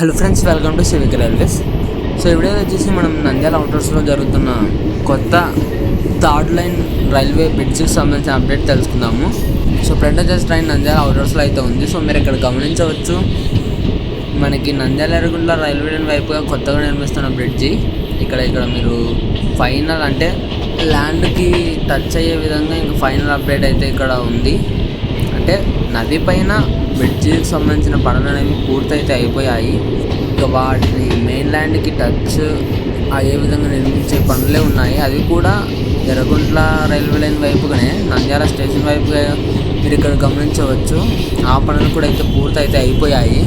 Hello friends welcome to civic railways. So ఇప్పుడే వచ్చేసి మనం నంద్యాల అవుటర్స్లో జరుగుతున్న కొత్త థర్డ్ లైన్ రైల్వే బ్రిడ్జ్కి సంబంధించిన అప్డేట్ తెలుసుకుందాము. So friend just train Nandyal అవుటర్స్లో అయితే ఉంది. సో మీరు ఇక్కడ గమనించవచ్చు మనకి నంద్యాల ఎరుగుండ్ల రైల్వే లైన్ వైపుగా కొత్తగా నిర్మిస్తున్న బ్రిడ్జి. ఇక్కడ ఇక్కడ మీరు ఫైనల్ అంటే ల్యాండ్కి టచ్ అయ్యే విధంగా ఇంకా ఫైనల్ అప్డేట్ అయితే ఇక్కడ ఉంది. అంటే నది పైన బ్రిడ్జికి సంబంధించిన పనులు అనేవి పూర్తయితే అయిపోయాయి. ఇక వాటిని మెయిన్ ల్యాండ్కి టచ్ అయ్యే విధంగా నిర్మించే పనులే ఉన్నాయి. అవి కూడా ఎర్రగుంట్ల రైల్వే లైన్ వైపుగానే నంద్యాల స్టేషన్ వైపుగా మీరు ఇక్కడ గమనించవచ్చు. ఆ పనులు కూడా అయితే పూర్తయితే అయిపోయాయి.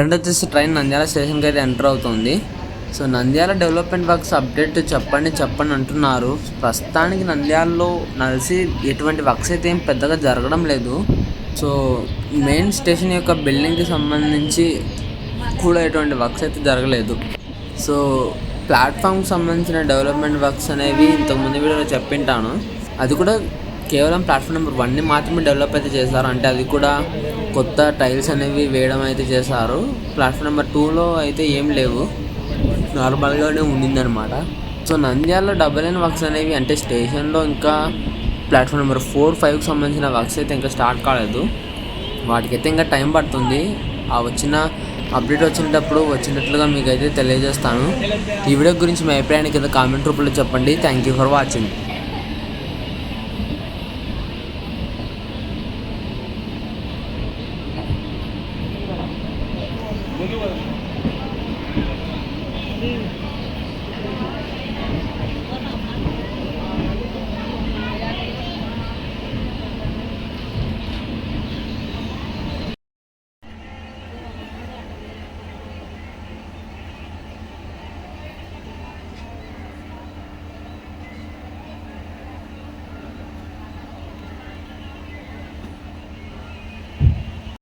ఫ్రెండ్ వచ్చేసి ట్రైన్ నంద్యాల స్టేషన్కి అయితే ఎంటర్ అవుతుంది. So Nandyal development works update చెప్పండి చెప్పండి అంటున్నారు. ప్రస్తుతానికి నంద్యాలలో నలిసి ఎటువంటి వర్క్స్ అయితే ఏం పెద్దగా జరగడం లేదు. సో మెయిన్ స్టేషన్ యొక్క బిల్డింగ్కి సంబంధించి కూడా ఎటువంటి వర్క్స్ అయితే జరగలేదు. సో ప్లాట్ఫామ్కి సంబంధించిన డెవలప్మెంట్ వర్క్స్ అనేవి ఇంతకుముందు వీడియోలో చెప్పింటాను. అది కూడా కేవలం ప్లాట్ఫామ్ నెంబర్ వన్ని మాత్రమే డెవలప్ అయితే చేశారు. అంటే అది కూడా కొత్త టైల్స్ అనేవి వేయడం అయితే చేశారు. ప్లాట్ఫామ్ నెంబర్ టూలో అయితే ఏం లేవు. నార్మల్గానే ఉండిందనమాట సో నంద్యాలలో డబల్ అయిన వర్క్స్ అనేవి అంటే స్టేషన్లో ఇంకా ప్లాట్ఫామ్ నెంబర్ ఫోర్ ఫైవ్కి సంబంధించిన వర్క్స్ అయితే ఇంకా స్టార్ట్ కాలేదు. వాటికైతే ఇంకా టైం పడుతుంది. ఆ వచ్చిన అప్డేట్ వచ్చినప్పుడు వచ్చినట్లుగా మీకు అయితే తెలియజేస్తాను. ఈ వీడియో గురించి మీ అభిప్రాయాన్ని కింద కామెంట్ రూపంలో చెప్పండి. Thank you for watching Sim.